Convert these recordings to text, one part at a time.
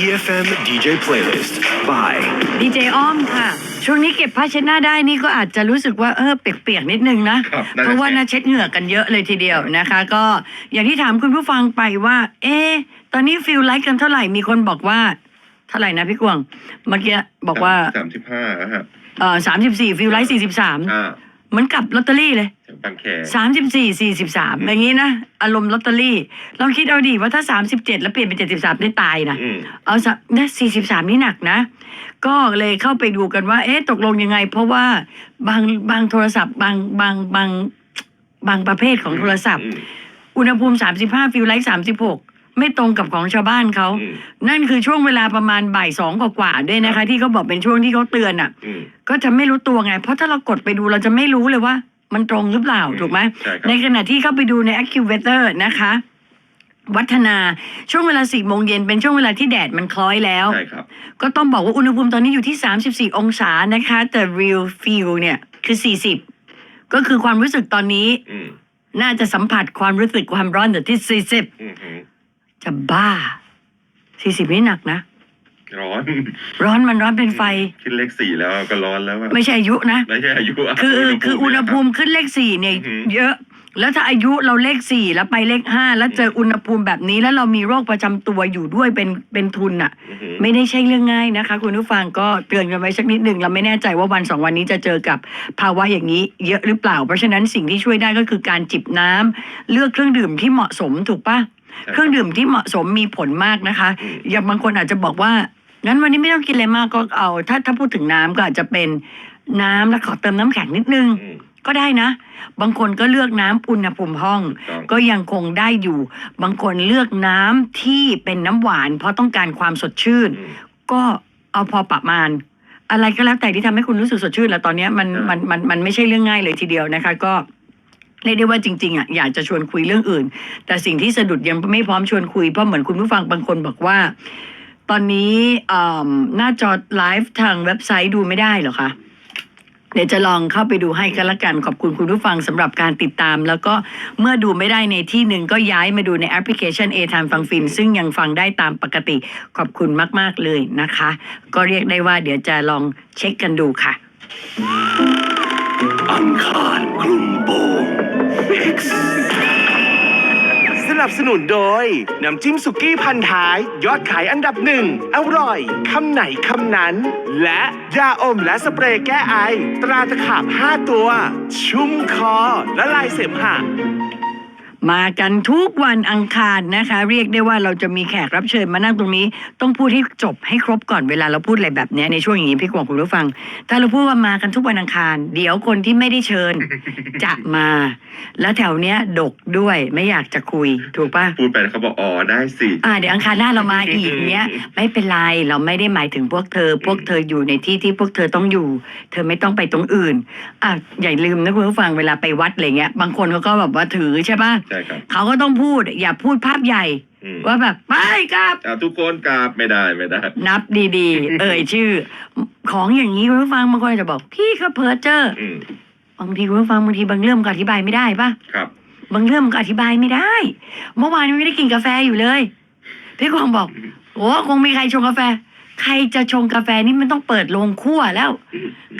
EFM DJ Playlist by ดีเจอ้อมค่ะ ช่วงนี้เก็บผ้าเช็ดหน้าได้นี่ก็อาจจะรู้สึกว่าเออเปียกๆนิดนึงนะ ครับน่าจะ เพราะว่าน่าเช็ดเหงื่อกันเยอะเลยทีเดียวนะคะ ก็อย่างที่ถามคุณผู้ฟังไปว่า เอ๊ะตอนนี้ฟิลไลค์กันเท่าไหร่มีคนบอกว่า เท่าไหร่นะพี่กวางเมื่อกี้บอกว่าสามสิบห้าฮะเออสามสิบสี่ฟิลไลค์สี่สิบสาม อ่า เหมือนกับลอตเตอรี่เลยแถวบางแคสามสิบสี่สี่สิบสามอย่างนี้นะ อารมณ์ลอตเตอรี่ลองคิดเอาดิว่าถ้าสามสิบเจ็ดแล้วเปลี่ยนเป็นเจ็ดสิบสามได้ตายนะ อืมเอาสักนะสี่สิบสามนี่หนักนะ ก็เลยเข้าไปดูกันว่า เอ๊ะตกลงยังไง เพราะว่าบางบางโทรศัพท์บางบางบางบางประเภทของโทรศัพท์ อืม อุณหภูมิ 35 ฟิลไลท์36 ไม่ตรงกับของชาวบ้านเขา อืมนั่นคือช่วงเวลาประมาณบ่ายสองกว่าๆด้วยนะคะ ที่เขาบอกเป็นช่วงที่เขาเตือนอะ อืม ก็จะไม่รู้ตัวไง เพราะถ้าเรากดไปดูเราจะไม่รู้เลยว่า มันตรงหรือเปล่าอืมถูกไหมใช่ครับในขณะที่เข้าไปดูใน AccuWeather นะคะ วัฒนาช่วงเวลาสี่โมงเย็นเป็นช่วงเวลาที่แดดมันคล้อยแล้ว ใช่ครับ ก็ต้องบอกว่าอุณหภูมิตอนนี้อยู่ที่ 34 องศานะคะ แต่ real feel เนี่ยคือ 40 ก็คือความรู้สึกตอนนี้ อืมน่าจะสัมผัสความรู้สึกความร้อนอยู่ที่40อืมอืม จะบ้า40นี่หนักนะ ร้อนร้อนมันร้อนเป็นไฟ ขึ้นเลขสี่แล้วก็ร้อนแล้วอะไม่ใช่อายุนะ ไม่ใช่อายุะคือคืออุณหภูมิขึ้นเลขสี่เนี่ยอือหือเยอะ แล้วถ้าอายุเราเลขสี่แล้วไปเลขห้าแล้วเจออุณหภูมิแบบนี้ แล้วเรามีโรคประจำตัวอยู่ด้วยเป็นเป็นทุนอะ อือหือ ไม่ได้ใช่เรื่องง่ายนะคะ คุณผู้ฟังก็เตือนกันไว้สักนิดหนึ่งเราไม่แน่ใจว่าวันสองวันนี้จะเจอกับภาวะอย่างนี้เยอะหรือเปล่า เพราะฉะนั้นสิ่งที่ช่วยได้ก็คือการจิบน้ำเลือกเครื่องดื่มที่เหมาะสมถูกปะใช่ เครื่องดื่มที่เหมาะสมมีผลมากนะคะอืมอย่างบางคนอาจจะบอกว่างั้นวันนี้ไม่ต้องกินอะไรมากก็เอา ถ้าถ้าพูดถึงน้ำก็อาจจะเป็นน้ำแล้วขอเติมน้ำแข็งนิดนึงอืมก็ได้นะ บางคนก็เลือกน้ำอุณหภูมิห้องถูกต้อง ก็ยังคงได้อยู่ บางคนเลือกน้ำที่เป็นน้ำหวาน เพราะต้องการความสดชื่นอืมก็เอาพอประมาณ อะไรก็แล้วแต่ที่ทำให้คุณรู้สึกสดชื่นแล้วตอนเนี้ยมันใช่มันมันมันไม่ใช่เรื่องง่ายเลยทีเดียวนะคะ ก็ เรียกได้ว่าจริงๆอะอยากจะชวนคุยเรื่องอื่น แต่สิ่งที่สะดุดยังไม่พร้อมชวนคุย เพราะเหมือนคุณผู้ฟังบางคนบอกว่า ตอนนี้หน้าจอไลฟ์ทางเว็บไซต์ดูไม่ได้เหรอคะเดี๋ยวจะลองเข้าไปดูให้กันละกันขอบคุณคุณผู้ฟังสำหรับการติดตาม แล้วก็เมื่อดูไม่ได้ในที่หนึ่งก็ย้ายมาดูในแอปพลิเคชัน A Time ฟังฟิน ซึ่งยังฟังได้ตามปกติขอบคุณมากๆเลยนะคะ ก็เรียกได้ว่าเดี๋ยวจะลองเช็คกันดูค่ะ อังคารคลุมโป นับสนุนโดย น้ำจิ้มสุกี้พันท้าย ยอดขายอันดับหนึ่งอร่อย คำไหนคำนั้น และยาอมและสเปรย์แก้ไอ ตราตะขาบ 5 ตัว ชุ่มคอและลายเสมหะ มากันทุกวันอังคารนะคะ เรียกได้ว่าเราจะมีแขกรับเชิญมานั่งตรงนี้ ต้องพูดให้จบให้ครบก่อนเวลาเราพูดอะไรแบบเนี้ยในช่วงอย่างนี้พี่กวางคุณผู้ฟัง ถ้าเราพูดว่ามากันทุกวันอังคาร เดี๋ยวคนที่ไม่ได้เชิญ จะมา แล้วแถวเนี้ยดกด้วยไม่อยากจะคุยถูกปะพูดไปแล้วเขาบอกอ๋อได้สิ อ่าเดี๋ยวอังคารหน้าเรามาอีกเนี้ย ไม่เป็นไรเราไม่ได้หมายถึงพวกเธอ พวกเธออยู่ในที่ที่พวกเธอต้องอยู่ เธอไม่ต้องไปตรงอื่นอะอย่าลืมนะคุณผู้ฟังเวลาไปวัดอะไรเงี้ยบางคนเขาก็แบบว่าถือใช่ปะใช่ครับ เขาก็ต้องพูด อย่าพูดภาพใหญ่ อืมว่าแบบไปครับ อ่าทุกคนกราบไม่ได้ไม่ได้ นับดีๆ เอ่ยชื่อ ของอย่างนี้คุณผู้ฟังบางคนอาจจะบอกพี่ก็เพอเจอร์อืมบางทีคุณผู้ฟังบางทีบางเรื่องมันก็อธิบายไม่ได้ปะครับ บางเรื่องมันก็อธิบายไม่ได้ เมื่อวานยังไม่ได้กินกาแฟอยู่เลย พี่กวางบอกโอ้คงมีใครชงกาแฟ ใครจะชงกาแฟนี่มันต้องเปิดโรงคั่วแล้ว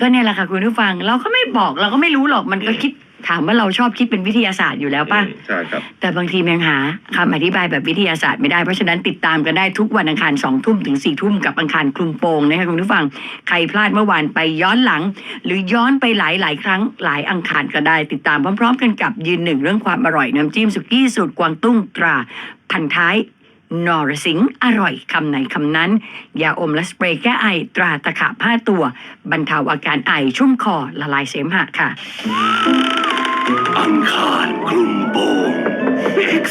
ก็เนี่ยแหละค่ะคุณผู้ฟัง เราก็ไม่บอกเราก็ไม่รู้หรอกมันก็คิด ถามว่าเราชอบคิดเป็นวิทยาศาสตร์อยู่แล้วป่ะอืมใช่ครับ แต่บางทีมันยังหาคำอธิบายแบบวิทยาศาสตร์ไม่ได้ เพราะฉะนั้นติดตามกันได้ทุกวันอังคารสองทุ่มถึงสี่ทุ่มกับอังคารคลุมโปงนะคะคุณผู้ฟัง ใครพลาดเมื่อวานไปย้อนหลัง หรือย้อนไปหลายหลายๆครั้งหลายอังคารก็ได้ ติดตามพร้อม ๆ กันกับยืนหนึ่งเรื่องความอร่อยน้ำจิ้มสุกี้สูตรกวางตุ้งตราพันท้ายนอรสิงห์อร่อยคำไหนคำนั้น ยาอมและสเปรย์แก้ไอตราตะขาบผ้าตัว บรรเทาอาการไอชุ่มคอละลายเสมหะค่ะ อังคารคลุมโปง Mix